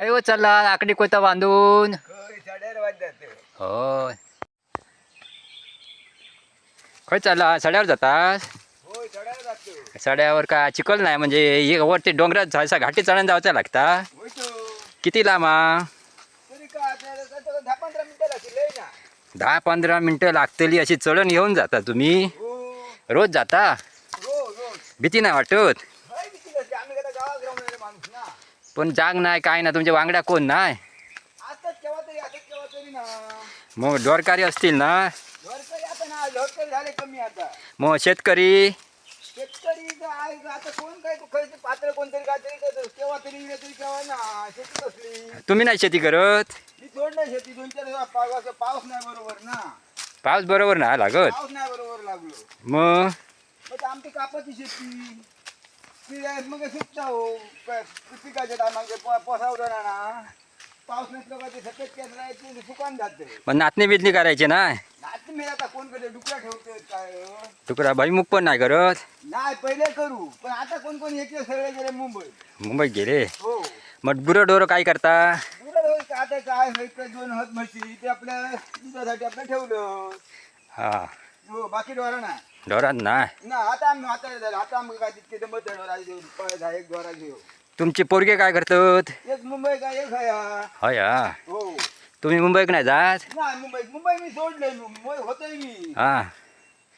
अयो चला आकडी कोता बांधून. होय. खय चालला सड्यावर जातास? सड्यावर का? चिखल नाही म्हणजे हे वरती डोंगरात जायचा घाटी चढून जायचा लागता. किती लांबा दहा पंधरा मिनिटं लागतील अशी चढण घेऊन जाता तुम्ही. हो. रोज जाता? भीती नाही वाटत काय किती असते आम्ही कदा गावात राहून माणूस ना पण जाग नाही काय ना तुमच्या वांगड्या कोण नाही? मग डोरकारी असतील ना? मग शेतकरी? शेतकरी तुम्ही नाही शेती करत? पाऊस बरोबर ना. पाऊस बरोबर नाही लागत? मग? आमची कापाची शेती. आहे मग सुकता हो. पिकाच्या टायमाला पोसावलं ना ना. पाऊस नसलं का ते सतत नाही ते सुकान जाते. मग नाचणी बिजणी करायची ना? नात मी आता कोण करते? डुकरा ठेवते काय हो? तुकडा भैमुख पण नाही करत. नाही पहिले करू. पण आता कोण कोण एक सगळे गेले मुंबई. मुंबईत गेले? हो. मग गुरं डोरं काय करता? होय का आता काय का दोन हात म्हशी ते आपल्या दुधासाठी आपलं ठेवलं. हा. हो बाकी डोरा ना डोरात नाही ना आता आम्ही आता झालं. आता आम्ही काय तितके तर मत डोरा घेऊ पळत आहे एक घेऊ तुमचे पोरगे काय करतात? एक मुंबई का एक हया. होय? हा. हो तुम्ही मुंबईक नाही जात? नाही मुंबई मुंबई मी सोडलंय मुंबई होतोय मी. हा.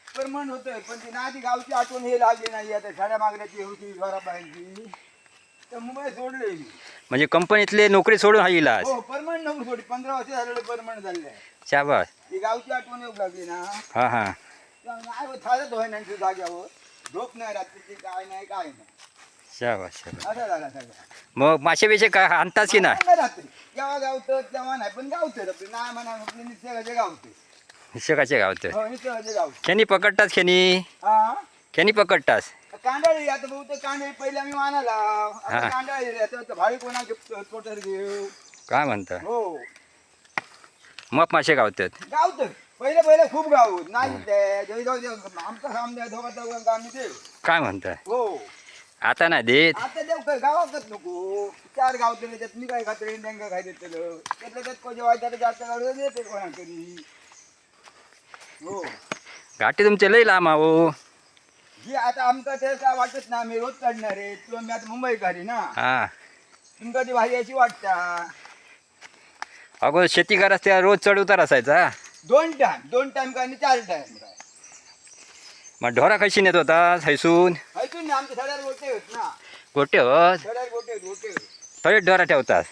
परमनंट होतोय पण ती ना ती गावची आठवण हे लागली नाही. आता साड्या मागण्याची होती घराबाहेरची. तर मुंबई सोडलंय मी. म्हणजे कंपनीतले नोकरी सोडून हा इलाज? हो परमनंट नव्हती सोडी पंधरा वर्ष झालेलं परमनंट झालंय शाबास. ती गावची आठवण येऊ लागली ना. हा हा. नाही थाळत होय जाग्यावर झोप नाही रात्रीची काय नाही काय नाही. शाबास शाबास. असं झाला सगळं मग मासे बिशे का आणताच की नाही? रात्री. केव्हा गावतं तेव्हा नाही पण गावतं आपली नाही म्हणा आपली निसर्गाचे गावते. निसर्गाचे गावत. हो निसर्गाचे गावते. खेनी पकडतास खेनी? हा खेनी पकडतास? कांडाळी आता बहुतेक कांडाळी पहिले आम्ही आता हा. कांडाळी आता घेऊ काय म्हणता? हो. मग मासे गावतात. गावत. पहिले पहिले खूप गाव नाही ते जरी जाऊ दे आमचं सामने दोघा चौघांका आम्ही देऊ काय म्हणता हो. आता नाही देत. आता देऊ काय? गावातच नको. चार गाव तरी त्यात मी काय खाते त्यांना काय देत त्यातलं त्यात कोण जेव्हा त्याला जास्त गाव देते कोणाकडे हो. घाटी तुमचे लई लांब आहो ही. आता आमचं ते काय वाटत ना आम्ही रोज काढणार आहे. तुला मी आता मुंबई काढी ना. हा. तुमका ती भारी अशी वाटता. अगोदर शेती करायचं त्या रोज चढ उतार असायचा. दोन टाइम दोन टाइम काय आणि चार टाइम काय मग ढोरा कशी नेत होता हैसून? ऐकून ना आमच्या सड्यावर गोटे होत ना. गोटे होत? सड्यावर गोटे होत गोटे होत. थोडे ढोरा ठेवतात.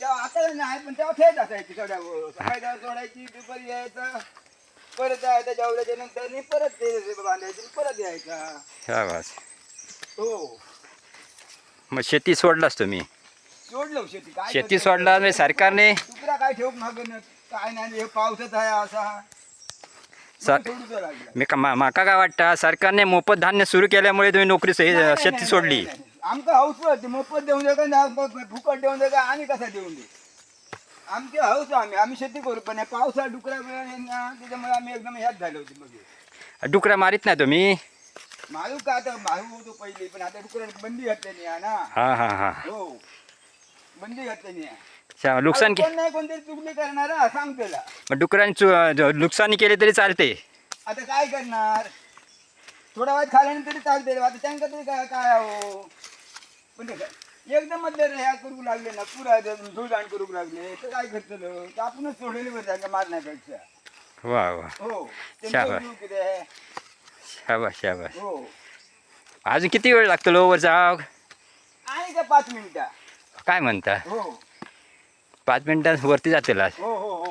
तेव्हा आता नाही पण तेव्हा थेट असायची सड्यावर सकाळी जाऊन सोडायची दुपारी यायचं परत यायचं जेवल्याच्या नंतर परत ते बांधायची परत यायचा. शाबास हो. मग शेती सोडलास तुम्ही? सोडलं शेती. काय शेती? सोडला म्हणजे सरकारने? तुकडा काय ठेवूक मागं काय नाही हे पावसात आहे असा. सर मी का मा- माका काय वाटतं सरकारने मोफत धान्य सुरू केल्यामुळे तुम्ही नोकरी शेती सोडली. आमचं हाऊस पडते मोफत देऊन दे का फुकट देऊन दे का आणि कसा देऊन दे आमचे हाऊस आम्ही आम्ही शेती करू पण पावसा डुकरा ना त्याच्यामुळे आम्ही एकदम ह्यात झालो होते मग डुकरा मारित नाही तुम्ही? मारू का आता? मारू होतो पहिले पण आता डुकरा बंदी घातली आहे ना. हा हा हा. हो. बंदी घातली आहे शा- नुकसान के कोण नाही कोणतरी चुकली करणार हा, सांग त्याला. मग डुकरांनी चु- ज- नुकसानी केली तरी चालते. आता काय करणार? थोडा वेळ खाल्यानंतर तरी चालते आता त्यांना तरी काय काय हो? पण ते काय, एकदमच जर ह्या करू लागले ना पुरा धुळदाण करू लागले. तर काय करतलं तर आपणच सोडलेली बरं त्यांना मारण्यापेक्षा. वा वा. हो त्यांचं शाबास. जीव किती आहे? शाबास शाबास. हो. अजून किती वेळ लागतो लो वर जाव? आणि का पाच मिनिटं? काय म्हणता? हो. पाच मिनिटात वरती जातेला हो.